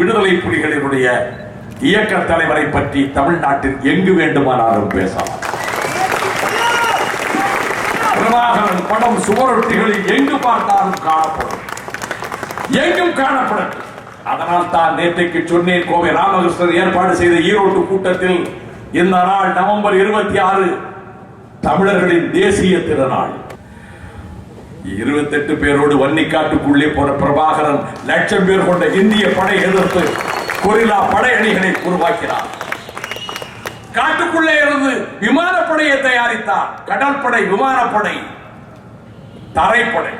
விடுதலை புலிகளினுடைய இயக்க தலைவரை பற்றி தமிழ்நாட்டில் எங்கு வேண்டுமானாலும் பேசலாம். பிரபாகரன் படம் சுவரொட்டிகளில் எங்கு பார்த்தாலும் காணப்படும். எங்கும் காணப்படும். அதனால் தான் நேற்றைக்கு சொன்னேன் கோவை ராமகிருஷ்ணன் ஏற்பாடு செய்த ஈரோட்டு கூட்டத்தில் இந்த நாள் நவம்பர் இருபத்தி ஆறு தமிழர்களின் தேசிய திருநாள். இருபத்தெட்டு பேரோடு வன்னிக்காட்டுக்குள்ளே போன பிரபாகரன் லட்சம் பேர் கொண்ட இந்திய படை எதிர்த்து கொரிலா படையணிகளை உருவாக்கினார். காட்டுக்குள்ளே இருந்து விமானப்படையை தயாரித்தார். கடற்படை விமானப்படை தரைப்படை.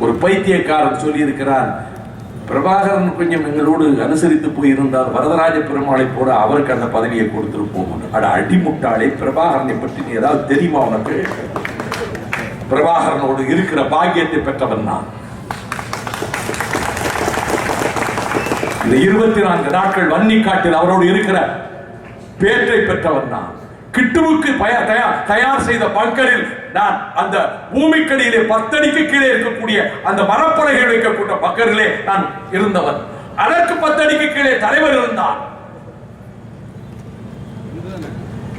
ஒரு பைத்தியக்காரன் சொல்லியிருக்கிறான் பிரபாகரன் கொஞ்சம் எங்களோடு அனுசரித்து போயிருந்தால் வரதராஜ பெருமாளை போல அவருக்கு அந்த பதவியை கொடுத்திருப்போம் அட அடிமுட்டாளே பிரபாகரனை பற்றி நீ ஏதாவது தெரியுமா உனக்கு? பிரபாகரனோடு இருக்கிற பாக்கியத்தை பெற்றவன் நான். இந்த இருபத்தி நான்கு நாட்கள் வன்னி காட்டில் அவரோடு இருக்கிற பேற்றை பெற்றவன் நான். கிட்டுவுக்கு தயார் தயார் செய்த பங்கரில் நான் அந்த பூமிக்கடியிலே பத்தடிக்கு கீழே இருக்கக்கூடிய அந்த மரப்பலகைகள் வைக்கக்கூடிய பக்கரிலே நான் இருந்தவன். அதற்கு பத்தடிக்கு கீழே தலைவர் இருந்தான்.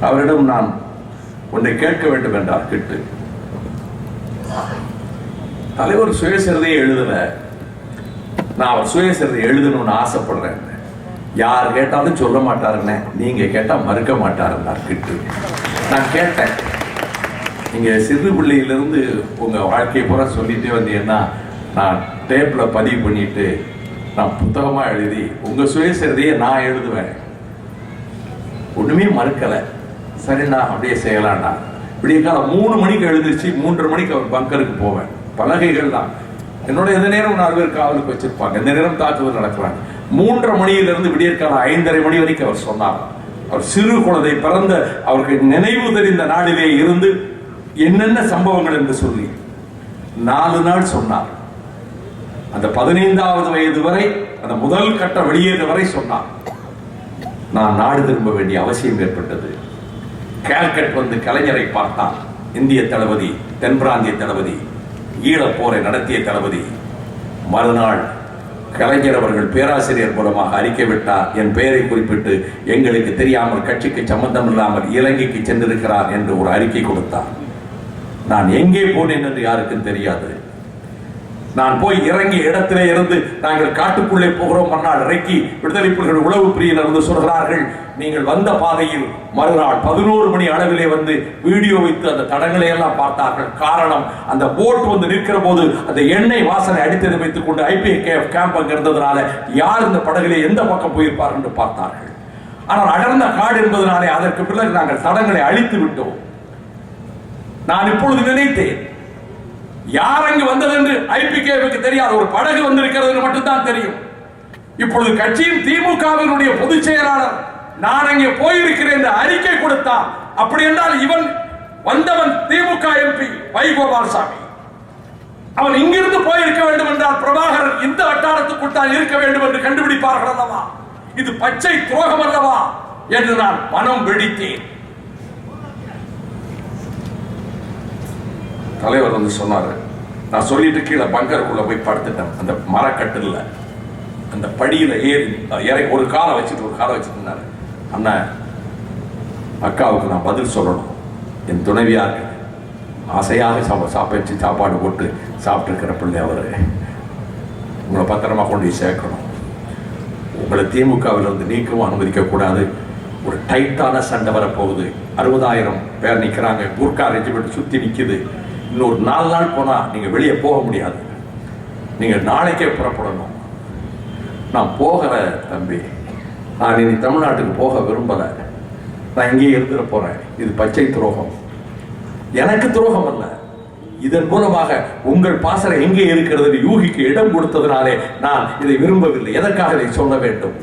அவரிடம் நான் உன்னை கேட்க வேண்டும் என்றார் கிட்டு. தலைவர் சுயசரிதையை எழுதல. நான் அவர் சுயசரிதை எழுதணும்னு ஆசைப்படுறேன். யார் கேட்டாலும் சொல்ல மாட்டாருன்னு நீங்க கேட்டா மறுக்க மாட்டாருன்னார் கிட்டு. நான் கேட்டேன். நீங்க சிறு பிள்ளையிலிருந்து உங்க வாழ்க்கையை பூரா சொல்லிட்டே வந்தீங்கன்னா நான் டேப்ல பதிவு பண்ணிட்டு நான் புத்தகமா எழுதி உங்க சுயசரிதையை நான் எழுதுவேன். ஒண்ணுமே மறுக்கலை. சரிண்ணா அப்படியே செய்யலாம்டா விடிய காலம் மூணு மணிக்கு எழுந்திருச்சு மூன்றரை மணிக்கு அவர் பங்கருக்கு போவேன். பலகைகள் தான் என்னோட எந்த நேரம் நாலு பேர் காவலுக்கு வச்சிருப்பாங்க. எந்த நேரம் தாக்குதல் நடக்கிறாங்க மூன்றரை மணியிலிருந்து விடியற்காலம் ஐந்தரை மணி வரைக்கும் அவர் சொன்னார். அவர் சிறு குழந்தை பிறந்த அவருக்கு நினைவு தெரிந்த நாளிலே இருந்து என்னென்ன சம்பவங்கள் என்று சொல்லி நாலு நாள் சொன்னார். அந்த பதினைந்தாவது வயது வரை அந்த முதல் கட்ட வெளியேறு வரை சொன்னார். நான் நாடு திரும்ப வேண்டிய அவசியம் ஏற்பட்டது. கேல்கட் வந்து கலைஞரை பார்த்தான் இந்திய தளபதி தென்பிராந்திய தளபதி ஈழப்போரை நடத்திய தளபதி மறுநாள் கலைஞர் அவர்கள் பேராசிரியர் மூலமாக அறிக்கை விட்டார். என் பெயரை குறிப்பிட்டு எங்களுக்கு தெரியாமல் கட்சிக்கு சம்பந்தம் இல்லாமல் இலங்கைக்கு சென்றிருக்கிறார் என்று ஒரு அறிக்கை கொடுத்தார். நான் எங்கே போனேன் என்று யாருக்கும் தெரியாது. நான் போய் இறங்கிய இடத்திலே இருந்து நாங்கள் காட்டுக்குள்ளே போகிறோம். மன்னால் இறக்கி விடுதலை புலிகள் உளவு பிரியினர் வந்து சொல்கிறார்கள். நீங்கள் வந்த பாதையில் மறுநாள் பதினோரு மணி அளவிலே வந்து வீடியோ வைத்து அந்த தடங்களை எல்லாம் பார்த்தார்கள். காரணம் அந்த போட் வந்து நிற்கிற போது அந்த எண்ணெய் வாசனை அடித்ததை வைத்துக் கொண்டு ஐபிஐ கேம்ப் அங்கே இருந்ததுனால யார் இந்த படகிலே எந்த பக்கம் போயிருப்பார் என்று பார்த்தார்கள். ஆனால் அடர்ந்த காடு என்பதனாலே அதற்கு பிறகு நாங்கள் தடங்களை அழித்து விட்டோம். நான் இப்பொழுது நினைத்தேன் யார் அங்கு வந்தது என்று ஐபிகேவுக்கு தெரியாது ஒரு படகு வந்திருக்கிறது என்று மட்டும்தான் தெரியும். இப்பொழுது கட்சியின் திமுகவினுடைய பொதுச் செயலாளர் நான் அங்கே போயிருக்கிறேன் என்று அறிக்கை கொடுத்தான். அப்படி என்றால் இவன் வந்தவன் திமுக எம்பி வைகோபால்சாமி அவன் இங்கிருந்து போயிருக்க வேண்டும் என்றால் பிரபாகரன் இந்த வட்டாரத்துக்குள் தான் இருக்க வேண்டும் என்று கண்டுபிடிப்பார்கள் அல்லவா? இது பச்சை துரோகம் அல்லவா? என்று நான் மனம் வெடித்தேன். தலைவர் வந்து சொன்னாரு நான் சொல்லிட்டு கீழே பங்கருக்குள்ள போய் படுத்துட்டேன். அந்த மரக்கட்டில் அந்த படியில ஏறி இறங்கி ஒரு காலை வச்சுட்டு ஒரு காலை வச்சுட்டு அண்ணன் அக்காவுக்கு நான் பதில் சொல்லணும். என் துணைவியார் ஆசையாக சாப்ப சாப்பிட்டு சாப்பாடு போட்டு சாப்பிட்டுருக்கிற பிள்ளை அவர். உங்களை பத்திரமா கொண்டு போய் சேர்க்கணும். உங்களை திமுகவில் இருந்து நீக்கவும் அனுமதிக்கக்கூடாது. ஒரு டைட்டான சண்டை வரப்போகுது. அறுபதாயிரம் பேர் நிற்கிறாங்க கூர்க்கா ரெஜிமெண்ட் சுற்றி நிற்கிது இன்னொரு நாலு நாள் போனால் நீங்கள் வெளியே போக முடியாது. நீங்கள் நாளைக்கே புறப்படணும். நான் போகிற தம்பி. நான் இனி தமிழ்நாட்டுக்கு போக விரும்பலை. நான் இங்கேயே இருந்துட போகிறேன் இது பச்சை துரோகம். எனக்கு துரோகம் அல்ல. இதன் மூலமாக உங்கள் பாசறை எங்கே இருக்கிறது யூகிக்கு இடம் கொடுத்ததுனாலே நான் இதை விரும்பவில்லை. எதற்காக இதை சொல்ல வேண்டும்?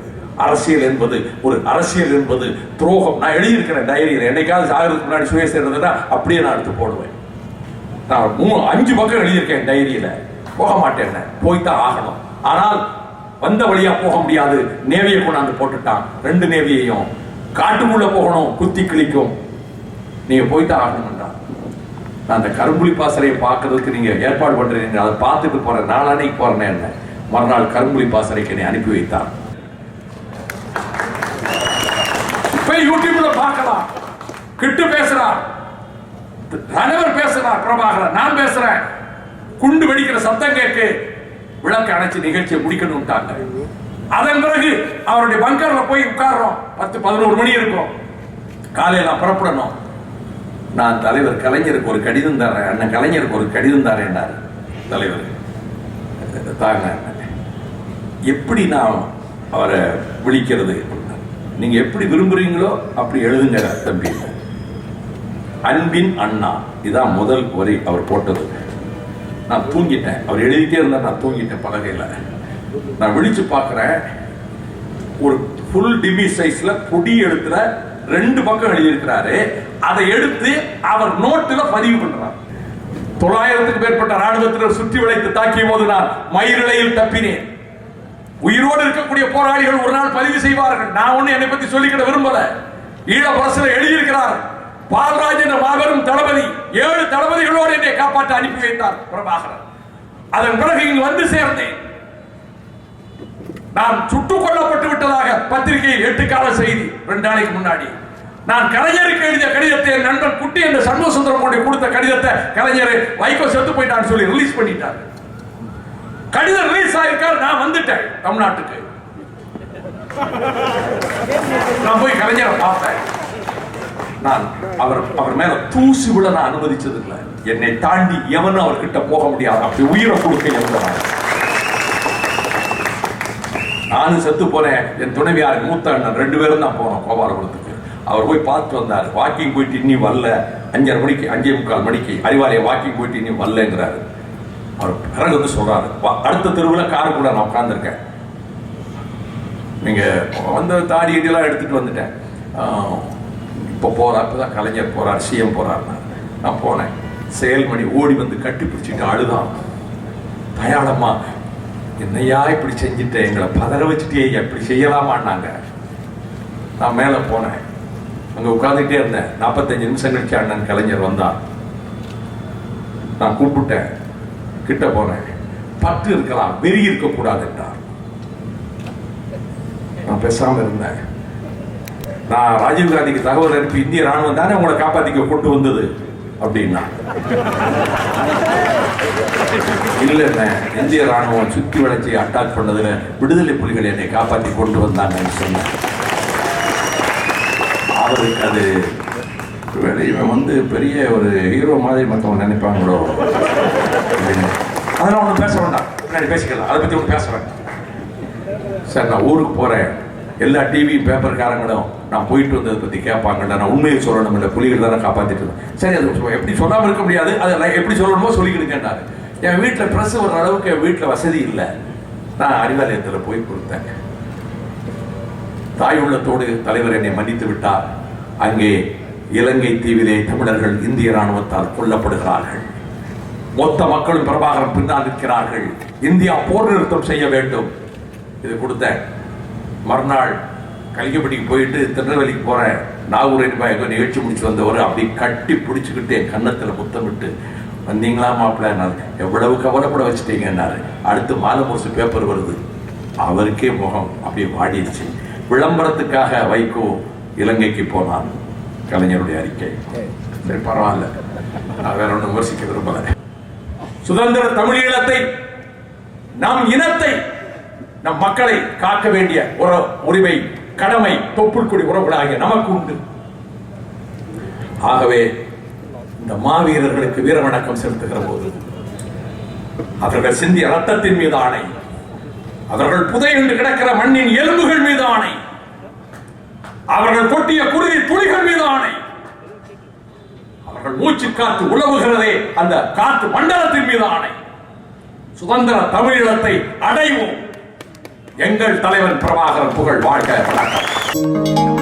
அரசியல் என்பது ஒரு அரசியல் என்பது துரோகம். நான் எழுதியிருக்கிறேன் டைரியில் என்னைக்காவது சாகிறதுக்கு முன்னாடி சுயேசம் இருந்ததுன்னா அப்படியே நான் எடுத்து போடுவேன். நான் மூணு அஞ்சு பக்கம் எழுதியிருக்கேன் டைரியில. போக மாட்டேன் போய்த்தான் ஆகணும். ஆனால் வந்த வழியா போக முடியாது. நேவியை கொண்டாந்து போட்டுட்டான். ரெண்டு நேவியையும் காட்டுக்குள்ள போகணும் குத்தி கிழிக்கும். நீங்க போய்தான் ஆகணும்ன்றான் நான் அந்த கரும்புலி பாசறையை பார்க்கறதுக்கு நீங்க ஏற்பாடு பண்றீங்க அதை பார்த்துட்டு போறேன். நாளானைக்கு போறேன் என்ன? மறுநாள் கரும்புலி பாசறைக்கு என்னை அனுப்பி வைத்தார் போய் யூடியூப்ல பார்க்கலாம். கிட்டு பேசுறார். தலைவர் பேசுறார் பிரபாகரன். நான் பேசுறேன். குண்டு வெடிக்கிற சத்தம் கேட்கு. விளக்கு அணைச்சு நிகழ்ச்சியை முடிக்கணும்ட்டாங்க அதன் பிறகு அவருடைய பங்கர்ல போய் உட்கார்றோம். பத்து பதினோரு மணி இருக்கும். காலையில புறப்படணும். நான் தலைவர் கலைஞருக்கு ஒரு கடிதம் தரேன் அண்ணன் கலைஞருக்கு ஒரு கடிதம் தரேன்னாரு தலைவர் தாங்க. எப்படி நான் அவரை விழிக்கிறது? நீங்க எப்படி விரும்புறீங்களோ அப்படி எழுதுங்க தம்பி. அன்பின் அண்ணா. இதான் முதல் வரி அவர் போட்டது. நான் தூங்கிட்டேன். அவர் எழுதிட்டே இருந்தார் நான் தூங்கிட்டேன் பலகையில். நான் விழிச்சு பார்க்குறேன். ஒரு ஃபுல் டிபி சைஸ்ல பொடி எழுத்துல ரெண்டு பக்கம் எழுதியிருக்கிறாரு. அதை எடுத்து அவர் நோட்டில் பதிவு பண்றார். தொள்ளாயிரத்துக்கு மேற்பட்ட ராணுவத்தினர் சுற்றி வளைத்து தாக்கிய போது நான் மயிரிழையில் தப்பினேன். உயிரோடு இருக்கக்கூடிய போராளிகள் ஒரு நாள் பதிவு செய்வார்கள். நான் ஒண்ணு என்னை பத்தி சொல்லிக்கிட விரும்பல. ஈழ பரசுல எழுதியிருக்கிறார். பால்ராஜ் என்ற மாபெரும் தளபதி ஏழு தளபதிகளோடு என்னை காப்பாற்ற அனுப்பி வைத்தார். பிரபாகரன். அதன் பிறகு இங்கு வந்து சேர்ந்தேன். நான் சுட்டுக் கொல்லப்பட்டு விட்டதாக பத்திரிகையில் எட்டு கால செய்தி ரெண்டு நாளைக்கு முன்னாடி. நான் கலைஞருக்கு எழுதிய கடிதத்தை என் நண்பன் குட்டி என்ற சண்முகசுந்தரம் கொண்டு கொடுத்த கடிதத்தை கலைஞர் வைகோ செத்து போயிட்டான்னு சொல்லி ரிலீஸ் பண்ணிட்டார். கடிதம் ரிலீஸ் ஆயிருக்கார் நான் வந்துட்டேன் தமிழ்நாட்டுக்கு. நான் போய் கலைஞரை பார்த்தேன். நான் அவர் அவர் மேல தூசி விட நான் அனுமதிச்சது இல்லை என்னை தாண்டி எவனும் அவர்கிட்ட போக முடியாது. அப்படி உயிரை கொடுக்க எவன் நானும் செத்து போனேன். என் துணைவியார் மூத்த அண்ணன் ரெண்டு பேரும் தான் போனோம் கோபாலபுரத்துக்கு. அவர் போய் பார்த்து வந்தார். வாக்கிங் போயிட்டு இன்னி வரல. அஞ்சரை மணிக்கு அஞ்சே முக்கால் மணிக்கு அறிவாலய வாக்கிங் போயிட்டு இன்னி வரலங்கிறாரு. அவர் பிறகு வந்து சொல்றாரு. அடுத்த தெருவில் கார் கூட நான் உட்காந்துருக்கேன் நீங்க வந்த தாடி இதெல்லாம் எடுத்துட்டு வந்துட்டேன். இப்போ போறா கலைஞர் போகிறார் சிஎம் போறாருன்னா நான் போனேன். செயல்மணி ஓடி வந்து கட்டி பிடிச்சிட்டு அழுதான். தயாளம்மா என்னையா இப்படி செஞ்சுட்டேன் எங்களை பதற வச்சுட்டே இப்படி செய்யலாமான்னாங்க. நான் மேலே போனேன். அங்கே உட்காந்துக்கிட்டே இருந்தேன். நாற்பத்தஞ்சு நிமிஷம் கழிச்சு அண்ணன் கலைஞர் வந்தார். நான் கூப்பிட்டேன். கிட்ட போனேன். பற்று இருக்கலாம் வெறி இருக்கக்கூடாது என்றார். நான் பேசாமல் இருந்தேன். நான் ராஜீவ் காந்திக்கு தகவல் அனுப்பி இந்திய ராணுவம் தானே உங்களை காப்பாத்திக்க கொண்டு வந்தது அப்படின்னா. இல்லைண்ணே இந்திய ராணுவம் சுத்தி வளர்ச்சி அட்டாக் பண்ணதுல விடுதலை புலிகள் என்னை காப்பாத்தி கொண்டு வந்தாங்கன்னு சொன்னேன். அவருக்கு அது இவன் வந்து பெரிய ஒரு ஹீரோ மாதிரி மற்றவங்க நினைப்பாங்களோ? அதெல்லாம் ஒன்றும் பேச வேண்டாம். பின்னாடி பேசிக்கலாம். அதை பற்றி ஒன்றும் பேச வேண்டாம். சார் நான் ஊருக்கு போகிறேன் எல்லா டிவி பேப்பர்காரங்களும் நான் போயிட்டு வந்ததை பற்றி கேட்பாங்கல்ல நான் உண்மையை சொல்லணும் இல்லை புலிகள் தானே காப்பாற்றிட்டு இருந்தேன் சரி அது எப்படி சொல்லாமல் இருக்க முடியாது. அதை நான் எப்படி சொல்லணுமோ சொல்லிக்கிடுங்கன்னாரு. என் வீட்டில் ப்ரெஸ் வர்ற அளவுக்கு என் வீட்டில் வசதி இல்லை. நான் அறிவாலயத்தில் போய் கொடுத்தேன். தாய் உள்ளத்தோடு தலைவர் என்னை மன்னித்து விட்டார். அங்கே இலங்கை தீவிலே தமிழர்கள் இந்திய ராணுவத்தால் கொல்லப்படுகிறார்கள். மொத்த மக்களும் பிரபாகரம் பின்னால் நிற்கிறார்கள். இந்தியா போர் நிறுத்தம் செய்ய வேண்டும். இது கொடுத்தேன். மறுநாள் கலிங்கப்பட்டிக்கு போயிட்டு திருநெல்வேலிக்கு போறேன் நாகூர் என்பா நிகழ்ச்சி முடிச்சு வந்தவர் அப்படி கட்டி பிடிச்சிக்கிட்டு என் கன்னத்துல முத்தமிட்டு வந்தீங்களா மாப்பிள்ள? எவ்வளவு கவலைப்பட வச்சுட்டீங்கன்னாரு அடுத்து மாலை முரசு பேப்பர் வருது. அவருக்கே முகம் அப்படியே வாடிடுச்சு. விளம்பரத்துக்காக வைகோ இலங்கைக்கு போனான். கலைஞருடைய அறிக்கை. சரி பரவாயில்ல. நான் வேற ஒன்று விமர்சிக்க விரும்பல. சுதந்திர தமிழீழத்தை நம் இனத்தை நம் மக்களை காக்க வேண்டிய ஒரு உரிமை கடமை தொப்புள்குடி உறவுகளாகிய நமக்கு உண்டு ஆகவே இந்த மாவீரர்களுக்கு வீர வணக்கம் செலுத்துகிற போது அவர்கள் சிந்திய ரத்தத்தின் மீது ஆணை அவர்கள் புதையுண்டு கிடக்கிற மண்ணின் எலும்புகள் மீது ஆணை அவர்கள் கொட்டிய குருதி துளிகள் மீது ஆணை அவர்கள் மூச்சு காத்து உழவுகிறதே அந்த காற்று மண்டலத்தின் மீது ஆணை சுதந்திர தமிழீழத்தை அடைவோம். எங்கள் தலைவன் பிரபாகரன் புகழ் வாழ்க்கை வணக்கம்.